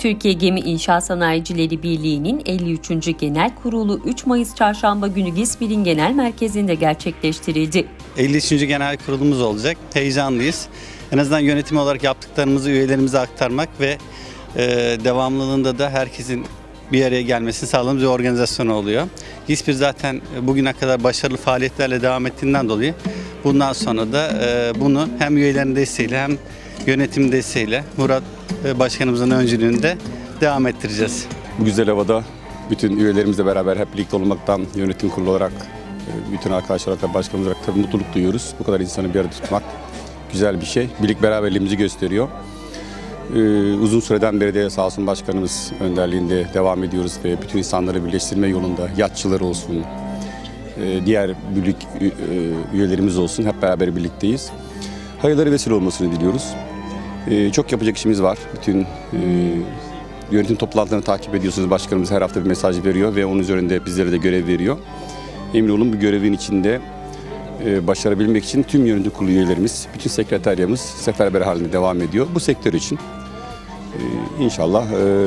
Türkiye Gemi İnşaat Sanayicileri Birliği'nin 53. Genel Kurulu 3 Mayıs Çarşamba günü GİSBİR'in genel merkezinde gerçekleştirildi. 53. genel kurulumuz olacak. Heyecanlıyız. En azından yönetim olarak yaptıklarımızı üyelerimize aktarmak ve e, devamlılığında da herkesin bir araya gelmesini sağladığımız bir organizasyon oluyor. GİSPİR zaten bugüne kadar başarılı faaliyetlerle devam ettiğinden dolayı bundan sonra da e, bunu hem üyelerin desteğiyle hem yönetim desteğiyle Murat e, Başkanımızın öncülüğünde devam ettireceğiz. Bu güzel havada bütün üyelerimizle beraber hep birlikte olmaktan yönetim kurulu olarak, e, bütün arkadaşlar olarak, başkanımız olarak tabii mutluluk duyuyoruz. Bu kadar insanı bir arada tutmak güzel bir şey. Birlik beraberliğimizi gösteriyor. Ee, uzun süreden beri de sağ olsun başkanımız önderliğinde devam ediyoruz ve bütün insanları birleştirme yolunda yatçılar olsun, e, diğer birlik e, üyelerimiz olsun hep beraber birlikteyiz. Hayırları vesile olmasını diliyoruz. Ee, çok yapacak işimiz var. Bütün e, yönetim toplantılarını takip ediyorsunuz. Başkanımız her hafta bir mesaj veriyor ve onun üzerinde bizlere de görev veriyor. Emin olun bu görevin içinde e, başarabilmek için tüm yönetim kurulu üyelerimiz, bütün sekreteryamız seferber halinde devam ediyor. Bu sektör için e, inşallah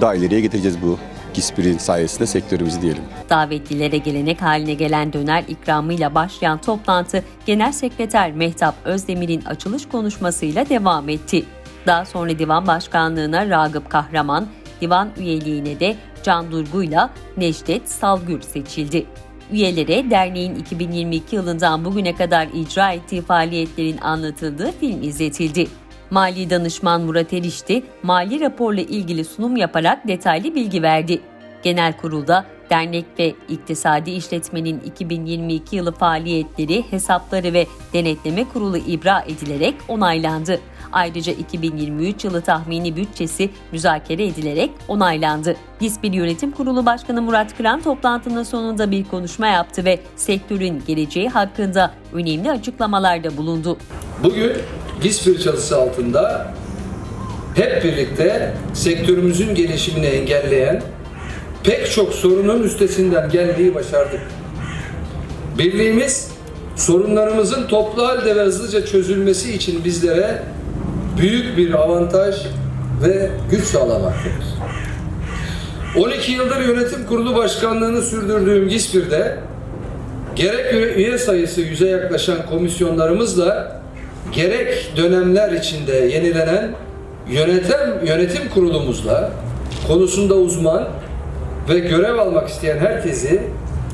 daha ileriye getireceğiz bu GİSPİR'in sayesinde sektörümüzü diyelim. Davetlilere gelenek haline gelen döner ikramıyla başlayan toplantı Genel Sekreter Mehtap Özdemir'in açılış konuşmasıyla devam etti. Daha sonra divan başkanlığına Ragıp Kahraman, divan üyeliğine de Can Durgu'yla Necdet Salgür seçildi. Üyelere derneğin 2022 yılından bugüne kadar icra ettiği faaliyetlerin anlatıldığı film izletildi. Mali danışman Murat Erişti, mali raporla ilgili sunum yaparak detaylı bilgi verdi. Genel kurulda dernek ve iktisadi işletmenin 2022 yılı faaliyetleri, hesapları ve denetleme kurulu ibra edilerek onaylandı. Ayrıca 2023 yılı tahmini bütçesi müzakere edilerek onaylandı. GİSPİR Yönetim Kurulu Başkanı Murat Kıran toplantının sonunda bir konuşma yaptı ve sektörün geleceği hakkında önemli açıklamalarda bulundu. Bugün GİSPİR çatısı altında hep birlikte sektörümüzün gelişimini engelleyen pek çok sorunun üstesinden gelmeyi başardık. Birliğimiz sorunlarımızın toplu halde ve hızlıca çözülmesi için bizlere büyük bir avantaj ve güç sağlamaktadır. 12 yıldır yönetim kurulu başkanlığını sürdürdüğüm GİSPİR'de gerek üye- sayısı yüze yaklaşan komisyonlarımızla gerek dönemler içinde yenilenen yönetim yönetim kurulumuzla konusunda uzman ve görev almak isteyen herkesi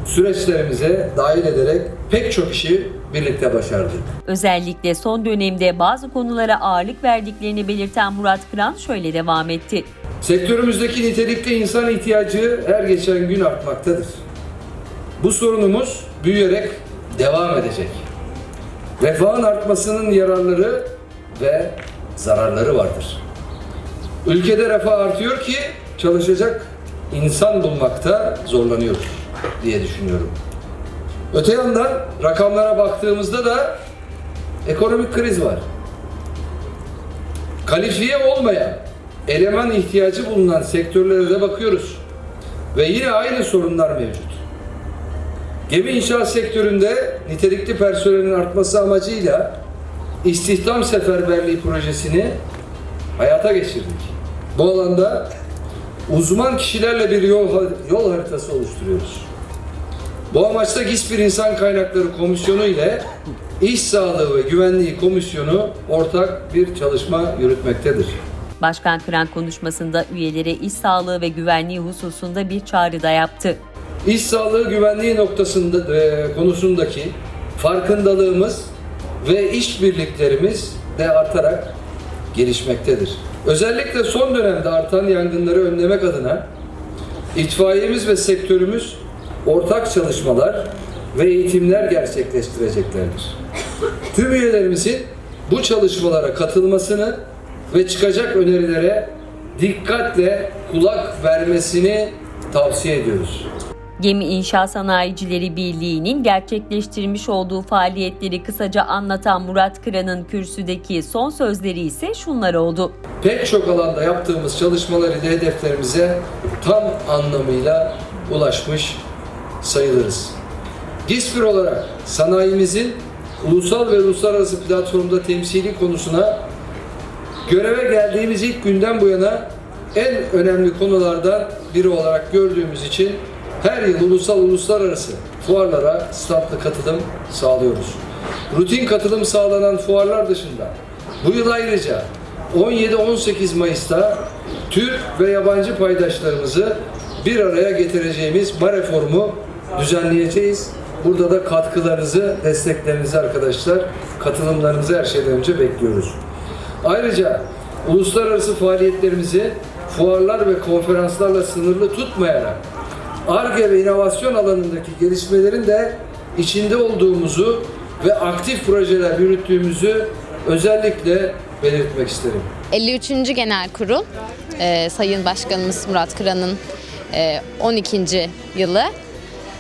süreçlerimize dahil ederek pek çok işi birlikte başardık. Özellikle son dönemde bazı konulara ağırlık verdiklerini belirten Murat Kıran şöyle devam etti. Sektörümüzdeki nitelikli insan ihtiyacı her geçen gün artmaktadır. Bu sorunumuz büyüyerek devam edecek. Refahın artmasının yararları ve zararları vardır. Ülkede refah artıyor ki çalışacak insan bulmakta zorlanıyoruz diye düşünüyorum. Öte yandan rakamlara baktığımızda da ekonomik kriz var kalifiye olmayan eleman ihtiyacı bulunan sektörlere de bakıyoruz. Ve yine aynı sorunlar mevcut. Gemi inşaat sektöründe nitelikli personelin artması amacıyla istihdam seferberliği projesini hayata geçirdik. Bu alanda uzman kişilerle bir yol, yol haritası oluşturuyoruz. Bu amaçla GİSPİR İnsan Kaynakları Komisyonu ile İş Sağlığı ve Güvenliği Komisyonu ortak bir çalışma yürütmektedir. Başkan Kıran konuşmasında üyelere iş sağlığı ve güvenliği hususunda bir çağrı da yaptı. İş sağlığı güvenliği noktasında e, konusundaki farkındalığımız ve işbirliklerimiz de artarak gelişmektedir. Özellikle son dönemde artan yangınları önlemek adına itfaiyemiz ve sektörümüz ortak çalışmalar ve eğitimler gerçekleştireceklerdir. Tüm üyelerimizin bu çalışmalara katılmasını ve çıkacak önerilere dikkatle kulak vermesini tavsiye ediyoruz. Gemi İnşaat Sanayicileri Birliği'nin gerçekleştirmiş olduğu faaliyetleri kısaca anlatan Murat Kıran'ın kürsüdeki son sözleri ise şunlar oldu. pek çok alanda yaptığımız çalışmalar ile hedeflerimize tam anlamıyla ulaşmış sayılırız. GİSPİR olarak sanayimizin ulusal ve uluslararası platformda temsili konusuna göreve geldiğimiz ilk günden bu yana en önemli konulardan biri olarak gördüğümüz için her yıl ulusal uluslararası fuarlara statlı katılım sağlıyoruz. Rutin katılım sağlanan fuarlar dışında bu yıl ayrıca 17-18 Mayıs'ta Türk ve yabancı paydaşlarımızı bir araya getireceğimiz Mare Forumu düzenleyeceğiz. Burada da katkılarınızı, desteklerinizi arkadaşlar, katılımlarınızı her şeyden önce bekliyoruz. Ayrıca uluslararası faaliyetlerimizi fuarlar ve konferanslarla sınırlı tutmayarak ARGE ve inovasyon alanındaki gelişmelerin de içinde olduğumuzu ve aktif projeler yürüttüğümüzü özellikle belirtmek isterim. 53. Genel Kurul e, Sayın Başkanımız Murat Kıran'ın e, 12. yılı.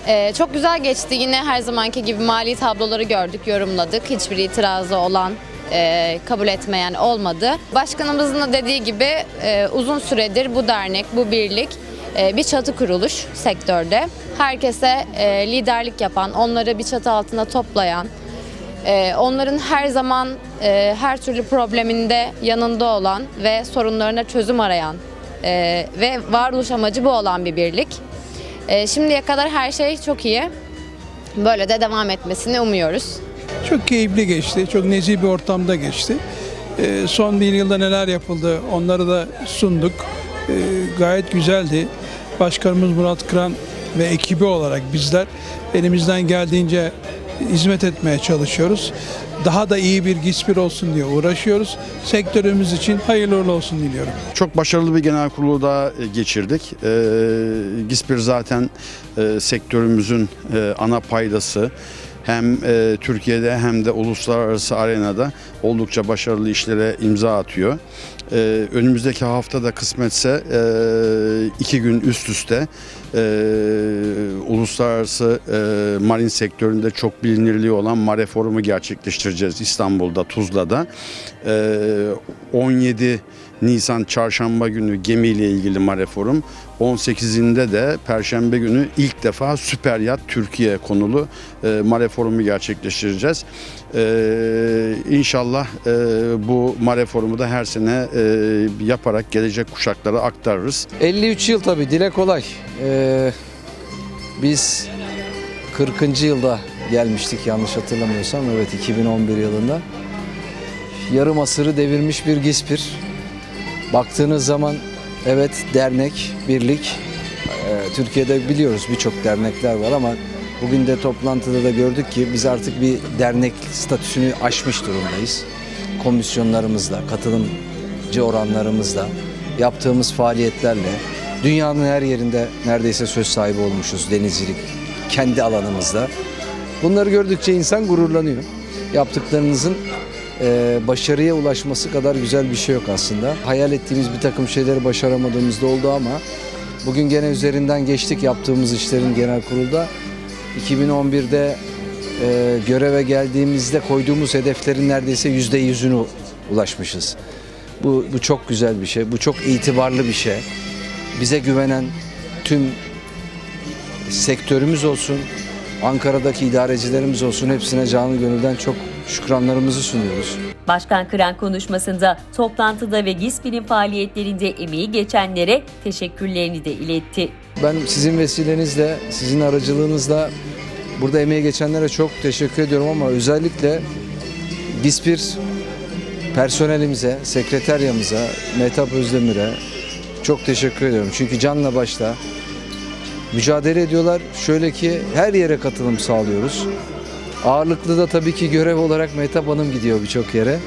E, çok güzel geçti. Yine her zamanki gibi mali tabloları gördük, yorumladık. Hiçbir itirazı olan, e, kabul etmeyen olmadı. Başkanımızın da dediği gibi e, uzun süredir bu dernek, bu birlik bir çatı kuruluş sektörde. Herkese e, liderlik yapan, onları bir çatı altında toplayan, ee, onların her zaman e, her türlü probleminde yanında olan ve sorunlarına çözüm arayan e, ve varoluş amacı bu olan bir birlik. E, şimdiye kadar her şey çok iyi. Böyle de devam etmesini umuyoruz. Çok keyifli geçti. Çok nezih bir ortamda geçti. Ee, son bir yılda neler yapıldı onları da sunduk. Ee, gayet güzeldi. Başkanımız Murat Kıran ve ekibi olarak bizler elimizden geldiğince hizmet etmeye çalışıyoruz. Daha da iyi bir GİSPİR olsun diye uğraşıyoruz. Sektörümüz için hayırlı uğurlu olsun diliyorum. Çok başarılı bir genel kurulu daha e, geçirdik. Ee, GİSPİR zaten e, sektörümüzün e, ana paydası. Hem e, Türkiye'de hem de uluslararası arenada oldukça başarılı işlere imza atıyor. Ee, önümüzdeki hafta da kısmetse e, iki gün üst üste e, uluslararası e, marin sektöründe çok bilinirliği olan Mare Forumu gerçekleştireceğiz İstanbul'da, Tuzla'da. Ee, 17 Nisan çarşamba günü gemiyle ilgili Mare Forum. 18'inde de perşembe günü ilk defa Süper Yat Türkiye konulu e, Mare Forumu gerçekleştireceğiz. Ee, inşallah e, bu Mare Forumu da her sene e, yaparak gelecek kuşaklara aktarırız. 53 yıl tabii dile kolay. Ee, biz 40. yılda gelmiştik yanlış hatırlamıyorsam. Evet 2011 yılında. Yarım asırı devirmiş bir GİSPİR. Baktığınız zaman evet dernek, birlik. Ee, Türkiye'de biliyoruz birçok dernekler var ama bugün de toplantıda da gördük ki biz artık bir dernek statüsünü aşmış durumdayız. Komisyonlarımızla, katılımcı oranlarımızla, yaptığımız faaliyetlerle dünyanın her yerinde neredeyse söz sahibi olmuşuz denizcilik kendi alanımızda. Bunları gördükçe insan gururlanıyor. Yaptıklarınızın e, başarıya ulaşması kadar güzel bir şey yok aslında. Hayal ettiğimiz bir takım şeyleri başaramadığımızda oldu ama bugün gene üzerinden geçtik yaptığımız işlerin genel kurulda. 2011'de e, göreve geldiğimizde koyduğumuz hedeflerin neredeyse yüzde yüzünü ulaşmışız. Bu, bu çok güzel bir şey. Bu çok itibarlı bir şey. Bize güvenen tüm sektörümüz olsun, Ankara'daki idarecilerimiz olsun hepsine canı gönülden çok şükranlarımızı sunuyoruz. Başkan Kıran konuşmasında toplantıda ve GİSPİR'in faaliyetlerinde emeği geçenlere teşekkürlerini de iletti. Ben sizin vesilenizle, sizin aracılığınızla burada emeği geçenlere çok teşekkür ediyorum ama özellikle GİSPİR personelimize, sekreteryamıza, Mehtap Özdemir'e çok teşekkür ediyorum. Çünkü canla başla mücadele ediyorlar. Şöyle ki her yere katılım sağlıyoruz. Ağırlıklı da tabii ki görev olarak Mehtap Hanım gidiyor birçok yere.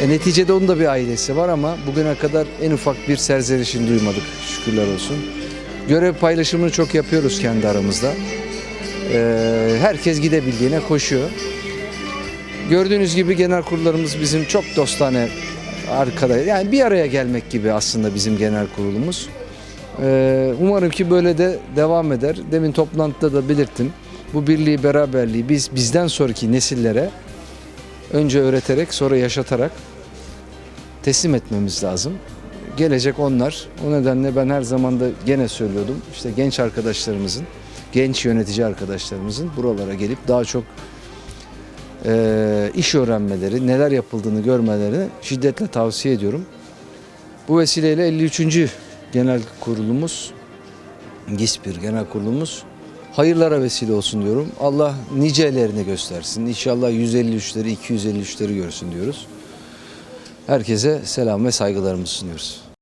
E, neticede onun da bir ailesi var ama bugüne kadar en ufak bir serzerişini duymadık şükürler olsun. Görev paylaşımını çok yapıyoruz kendi aramızda. E, herkes gidebildiğine koşuyor. Gördüğünüz gibi genel kurullarımız bizim çok dostane arkada. Yani bir araya gelmek gibi aslında bizim genel kurulumuz. Ee, umarım ki böyle de devam eder. Demin toplantıda da belirttim. Bu birliği, beraberliği biz bizden sonraki nesillere önce öğreterek sonra yaşatarak teslim etmemiz lazım. Gelecek onlar. O nedenle ben her zaman da gene söylüyordum. İşte genç arkadaşlarımızın, genç yönetici arkadaşlarımızın buralara gelip daha çok e, iş öğrenmeleri, neler yapıldığını görmelerini şiddetle tavsiye ediyorum. Bu vesileyle 53. genel kurulumuz, GİSPİR genel kurulumuz hayırlara vesile olsun diyorum. Allah nicelerini göstersin. İnşallah 153'leri, 253'leri görsün diyoruz. Herkese selam ve saygılarımızı sunuyoruz.